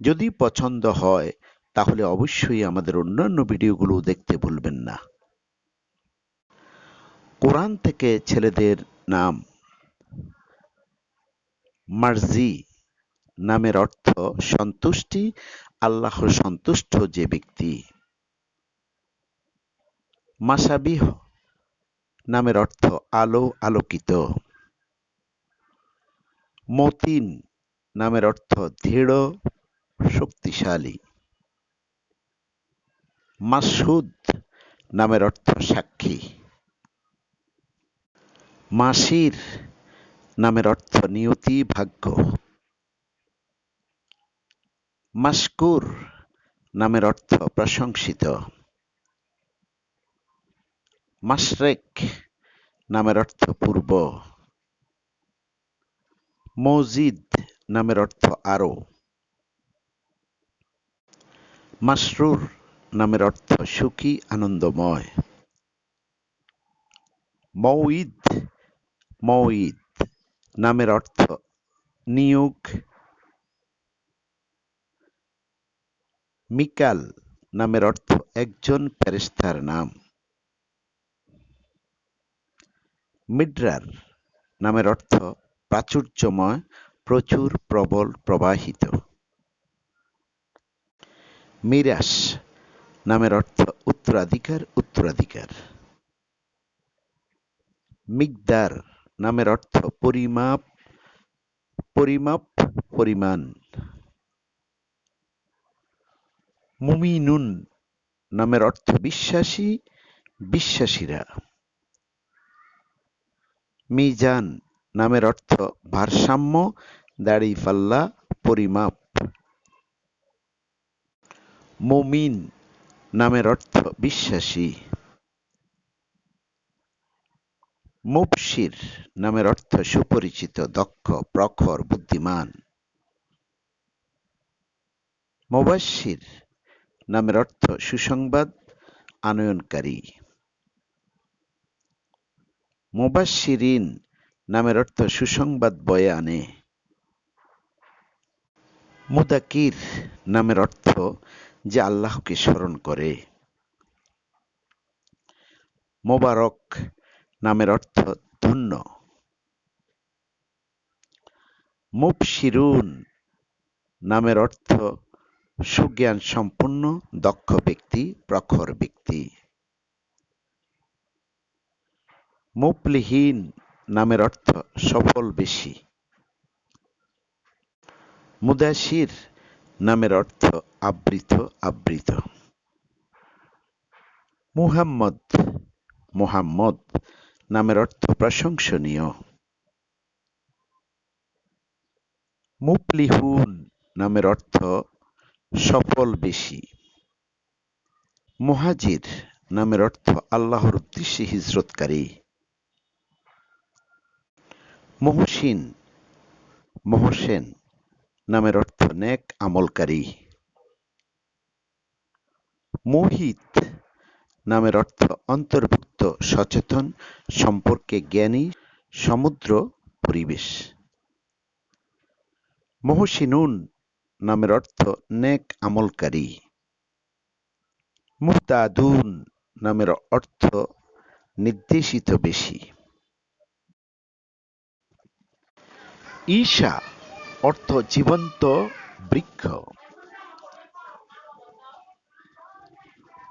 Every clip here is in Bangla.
যদি পছন্দ হয়, তাহলে অবশ্যই আমাদের অন্যান্য ভিডিওগুলো দেখতে ভুলবেন না। কোরআন থেকে ছেলেদের নাম মার্জি নামের অর্থ সন্তুষ্টি, আল্লাহর সন্তুষ্ট যে ব্যক্তি। মাসাবিহ নামের অর্থ আলো, আলোকিত। মতিন নামের অর্থ দৃঢ় শক্তিশালী। মাসুদ নামের অর্থ সাক্ষী। মাসির নামের অর্থ নিয়তি, ভাগ্য। মাসকুর নামের অর্থ প্রশংসিত। মাসরেক নামের অর্থ পূর্ব। মসজিদ নামের অর্থ আরও মাসরুর নামের অর্থ সুখী, আনন্দময়। মৌঈদ মৌঈদ নামের অর্থ নিয়োগ। মিকাল নামের অর্থ একজন ফেরেশতার নাম। মিডরার নামের অর্থ প্রাচুর্যময়, প্রচুর, প্রবল, প্রবাহিত। মিরাস নামের অর্থ উত্তরাধিকার উত্তরাধিকার। মিকদার নামের অর্থ পরিমাপ পরিমাপ, পরিমাণ। মুমিনুন নামের অর্থ বিশ্বাসী, বিশ্বাসীরা। মিজান নামের অর্থ ভারসাম্য দাড়িপাল্লা পরিমাপ। মুমিন নামের অর্থ বিশ্বাসী। মুবশির নামের অর্থ সুপরিচিত, দক্ষ, প্রখর, বুদ্ধিমান। মুবাশির নামের অর্থ সুসংবাদ, আনয়নকারী। মুবাশিরিন নামের অর্থ সুসংবাদ বয়ে আনে। মুদাকির নামের অর্থ যে আল্লাহকে স্মরণ করে। মোবারক নামের অর্থ ধন্য। মুবশিরুন নামের অর্থ সুজ্ঞান সম্পন্ন দক্ষ ব্যক্তি, প্রখর ব্যক্তি। মুপলিহীন নামের অর্থ সফল বেশি। মুদাশির নামের অর্থ আবৃত আবৃত। মুহাম্মদ মুহাম্মদ নামের অর্থ প্রশংসনীয়। মুপলিহুন নামের অর্থ সফল বেশি। মুহাজির নামের অর্থ আল্লাহর উদ্দেশ্যে হিজরতকারী। মহসিন, মহসেন নামের অর্থ নেক আমলকারী। মোহিত নামের অর্থ অন্তর্ভুক্ত, সচেতন, সম্পর্কে জ্ঞানী, সমুদ্র পরিবেশ। মহসিনুন নামের অর্থ নেক আমলকারী। মুহতাদুন নামের অর্থ নির্দেশিত বেশি। ঈশা অর্থ জীবন্ত বৃক্ষ।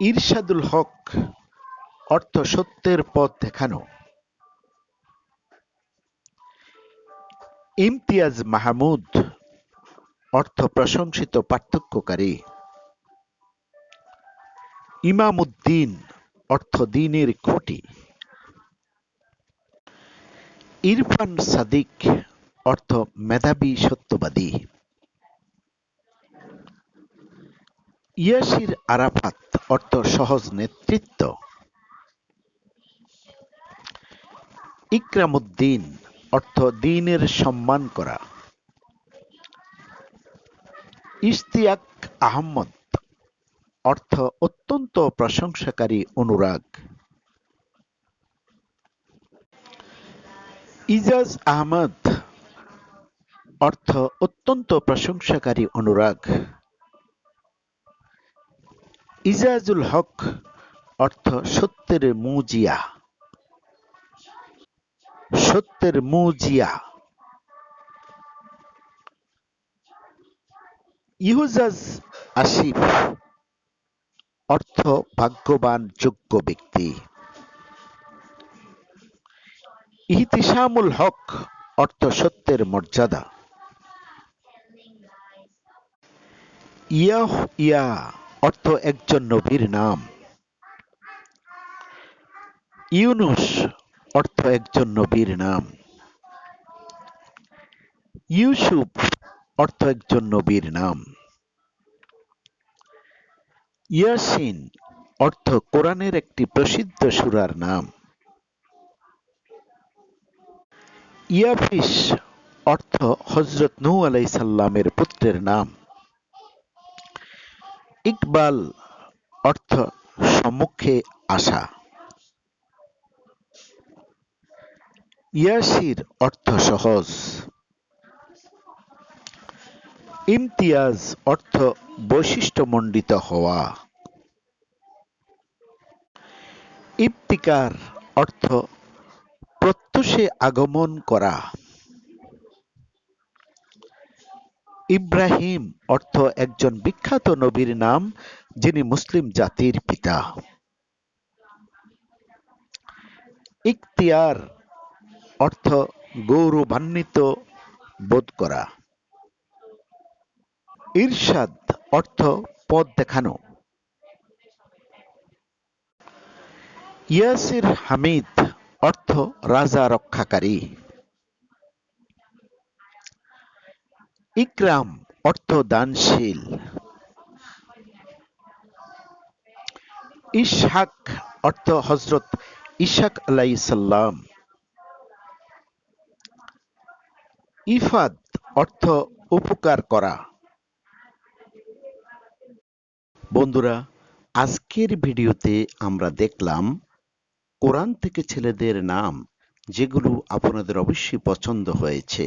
ইরশাদুল হক অর্থ সত্যের পথ দেখানো। ইমতিয়াজ মাহমুদ অর্থ প্রশংসিত পার্থক্যকারী। ইমামুদ্দিন অর্থ দিনের খুঁটি। ইরফান সাদিক অর্থ মেধাবী সত্যবাদী। ইয়াসির আরাফাত অর্থ সহজ নেতৃত্ব। ইকরামুদ্দিন অর্থ দিনের সম্মান করা। ইশতিয়াক আহমদ অর্থ অত্যন্ত প্রশংসাকারী অনুরাগ। ইজাজ আহমদ অর্থ অত্যন্ত প্রশংসাকারী অনুরাগ। ইজাজুল হক, অর্থ সত্যের মুজিয়া। সত্যের মুজিয়া। ইহুজাজ আসিফ, অর্থ ভাগ্যবান, যোগ্য ব্যক্তি। ইহতিসামুল হক, অর্থ সত্যের মর্যাদা। ইয়াহ, ইয়া, অর্থ একজন নবীর নাম। ইউনুস, অর্থ একজন নবীর নাম। ইউসুফ, অর্থ একজন নবীর নাম। ইয়াসিন, অর্থ কোরআনের একটি প্রসিদ্ধ সুরার নাম। ইয়াফিস, অর্থ হজরত নূহ আলাই সাল্লামের পুত্রের নাম। ইকবাল অর্থ সম্মুখে আসা। ইয়াসির অর্থ সহজ। ইমতিয়াজ অর্থ বৈশিষ্ট্যমণ্ডিত হওয়া। ইফতিকার অর্থ প্রত্যুষে আগমন করা। ইব্রাহিম অর্থ একজন বিখ্যাত নবীর নাম, যিনি মুসলিম জাতির পিতা। ইখতিয়ার অর্থ গৌরবান্বিত বোধ করা। ইরশাদ অর্থ পথ দেখানো। ইয়াসির হামিদ অর্থ রাজা রক্ষাকারী। ইকরাম অর্থ দানশীল ইসহাক অর্থ হজরত ইশাক আলাই সাল্লাম ইফাদ অর্থ উপকার করা। বন্ধুরা, আজকের ভিডিওতে আমরা দেখলাম কোরআন থেকে ছেলেদের নাম, যেগুলো আপনাদের অবশ্যই পছন্দ হয়েছে।